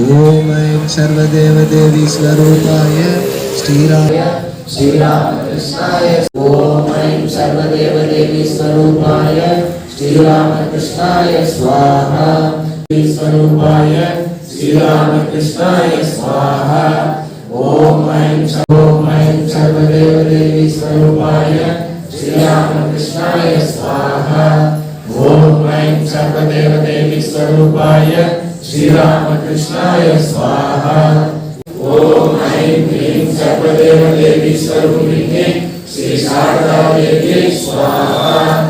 ॐ ऐं सर्वदेवदेवी स्वरूपाय श्रीराय श्रीरामकृष्णाय ॐ ऐं सर्वदेवदेवी स्वरूपाय श्रीरामकृष्णाय स्वाहा स्वरूपाय श्रीरामकृष्णाय स्वाहा ॐ ऐं ॐ ऐं सर्वदेवदेवी स्वरूपाय श्रीरामकृष्णाय स्वाहा। ఓం ఐం సర్వదేవదేవి స్వరూపాయ శ్రీరామకృష్ణాయ స్వాహ. ఓం ఐం హ్రీం సర్వదేవదేవి స్వరూపిణే శ్రీ శారదాదేవి స్వాహ.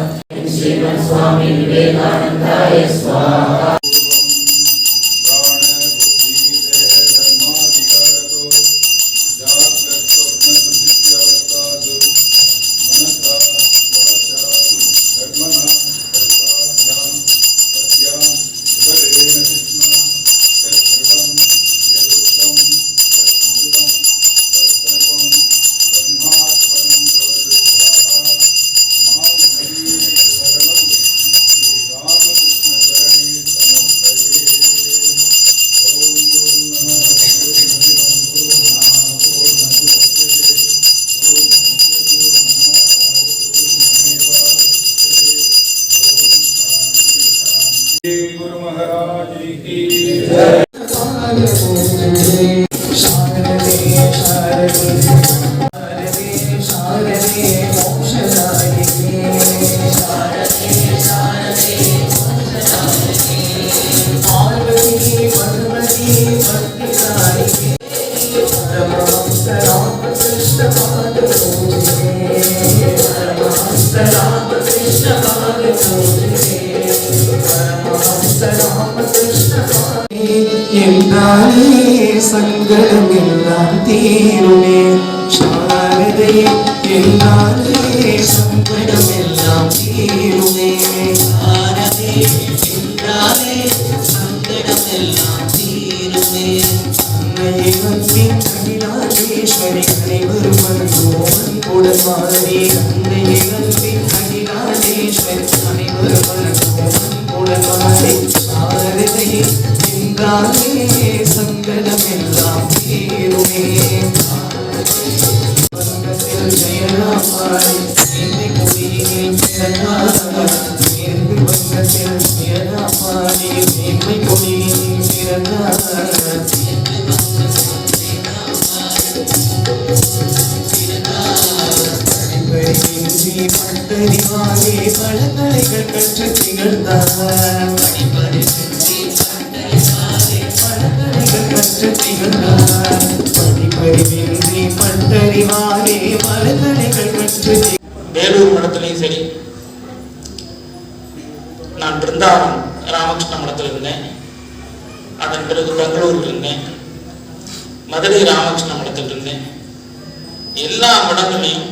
എന്നാലേ സങ്കടമെല്ലാം തീരുമേ? ശാരദയെ എന്നാലേ സങ്കടമെല്ലാം തീരുമേ? ശാരദയെ എന്നാലേ സങ്കടമെല്ലാം തീരുമേ? അമ്മയെ നമ്പി കൈലാദേശ്വരി അനവർ വന്നോവൻ ഉടമാരെ അമ്മയെ என்றாலே சங்கடமெல்லாம் தீருமே வங்கத்தில் ஜெயராமாய் என்னை கொடியில் பிறந்தார் மேற்கு வங்கத்தில் ஜெயராமாய் என்னை கொடியில் பிறந்தார் படிப்பறிவின்றி பட்டறிவாலே பல கலைகள் கற்று திகழ்ந்தார். படிப்பறிவின்றி கற்று வேலூர் மடத்துலையும் சரி நான் பிருந்தாவன் ராமகிருஷ்ண மடத்தில் இருந்தேன். அதன் பிறகு பெங்களூரில் இருந்தேன். மதுரை ராமகிருஷ்ண மடத்தில் இருந்தேன். எல்லா மடங்களையும்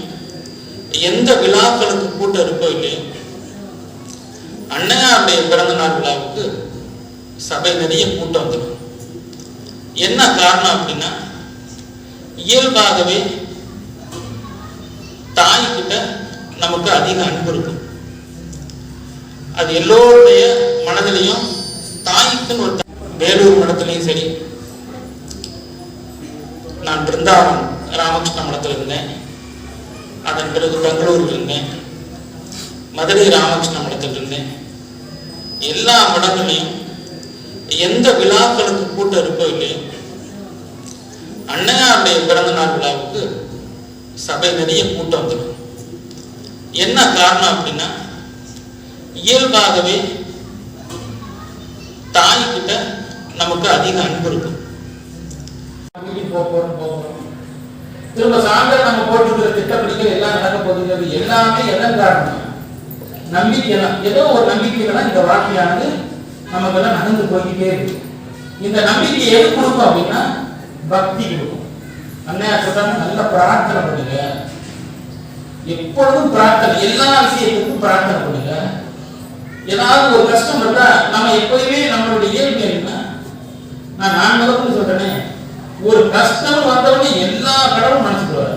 எந்த விழாக்களுக்கு கூட்டம் இருக்கோ இல்லையோ அன்னையாருடைய பிறந்த நாள் விழாவுக்கு சபை நிறைய கூட்டம் வந்துடும். என்ன காரணம் அப்படின்னா இயல்பாகவே தாய்கிட்ட நமக்கு அதிக அன்பு இருக்கும். அது எல்லோருடைய மனதிலையும் தாய்க்குன்னு ஒரு வேலூர் மடத்துலையும் சரி நான் பிருந்தாவன் ராமகிருஷ்ண மடத்தில் இருந்தேன். அதன் பிறகு பெங்களூரில் இருந்தேன். மதுரை ராமகிருஷ்ண மடத்தில் இருந்தேன். எல்லா மடங்களையும் எந்த விழாக்களுக்கு கூட்டம் இருக்கோ இல்லையோ அன்னையாருடைய பிறந்த நாள் விழாவுக்கு சபை நிறைய கூட்டம் வந்துடும். என்ன காரணம் அப்படின்னா இயல்பாகவே தாய்கிட்ட நமக்கு அதிக அன்பு இருக்கும். போக திரும்ப சாயந்தரம் நம்ம போட்டுக்கிற திட்டப்படிகள் எல்லாம் நடக்க போகுது. எல்லாமே என்ன காரணம்? நம்பிக்கை ஏதோ ஒரு நம்பிக்கையில இந்த வாழ்க்கையானது நமக்கு எல்லாம் நடந்து போய்கிட்டே இருக்கு. இந்த நம்பிக்கை எது கொடுக்கும் அப்படின்னா பக்தி கொடுக்கும். அண்ணா சொல்றாங்க நல்ல பிரார்த்தனை பண்ணுங்க. எப்பொழுதும் பிரார்த்தனை எல்லா விஷயத்துக்கும் பிரார்த்தனை பண்ணுங்க. ஏதாவது ஒரு கஷ்டம் இருந்தா நம்ம எப்பயுமே நம்மளுடைய இயல்பு என்ன? நான் நான் முதல்ல சொல்றேனே. ஒரு கஷ்டம் வந்தவொடனே எல்லா கடவுளும் மனசுக்கு வர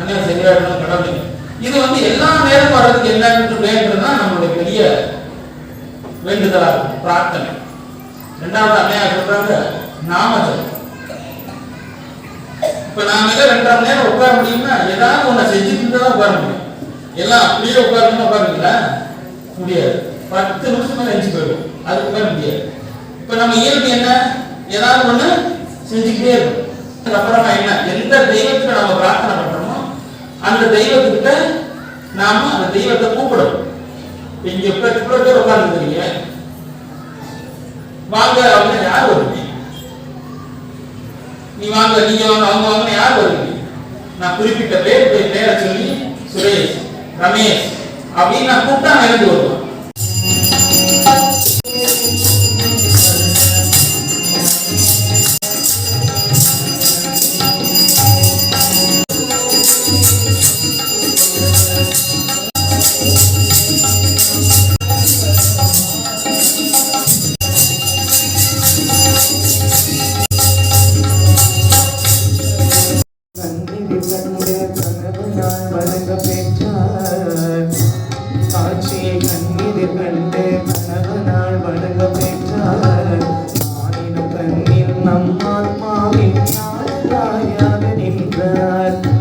அண்ணா சரியா கடவுள் இது வந்து எல்லா நேரம் வர்றதுக்கு எல்லாருக்கும் வேண்டதுதான் நம்மளுடைய பெரிய வேண்டுதலா இருக்கும் பிரார்த்தனை. ரெண்டாவது அன்னையா சொல்றாங்க நாமஜம் இப்போ நாம ரெண்டரை மணி நேரம் உட்கார முடியும்னா ஏதாவது ஒண்ணு செஞ்சுட்டு தான் உட்கார முடியும். எல்லாம் அப்படியே உட்காரணும் உட்காருங்களா முடியாது. பத்து நிமிஷம் மேலே எஞ்சி போயிடும் அது உட்கார முடியாது. இப்போ நம்ம இயல்பு என்ன? ஏதாவது ஒண்ணு செஞ்சுக்கிட்டே இருக்கும் அப்புறமா என்ன? எந்த தெய்வத்துக்கு நம்ம பிரார்த்தனை பண்றோமோ அந்த தெய்வத்துக்கிட்ட நாம அந்த தெய்வத்தை கூப்பிடணும். இப்ப இங்க இப்ப இவ்வளவு பேர் உட்கார்ந்துருக்கீங்க வாங்க அப்படின்னு யார் வருவீங்க நீ வாங்க நீங்க வாங்க அவங்க வாங்க யார் வருவீங்க நான் குறிப்பிட்ட பேர் பேரை சொல்லி சுரேஷ் ரமேஷ் அப்படின்னு நான் கூப்பிட்டா நான் எழுந்து வருவேன். நான் வழங்க பெற்றார். காட்சியை கண்ணீர் கண்டு கணவனால் வழங்க பெற்றார். மாநில கண்ணில் நம் ஆத்மாவின் நின்றார்.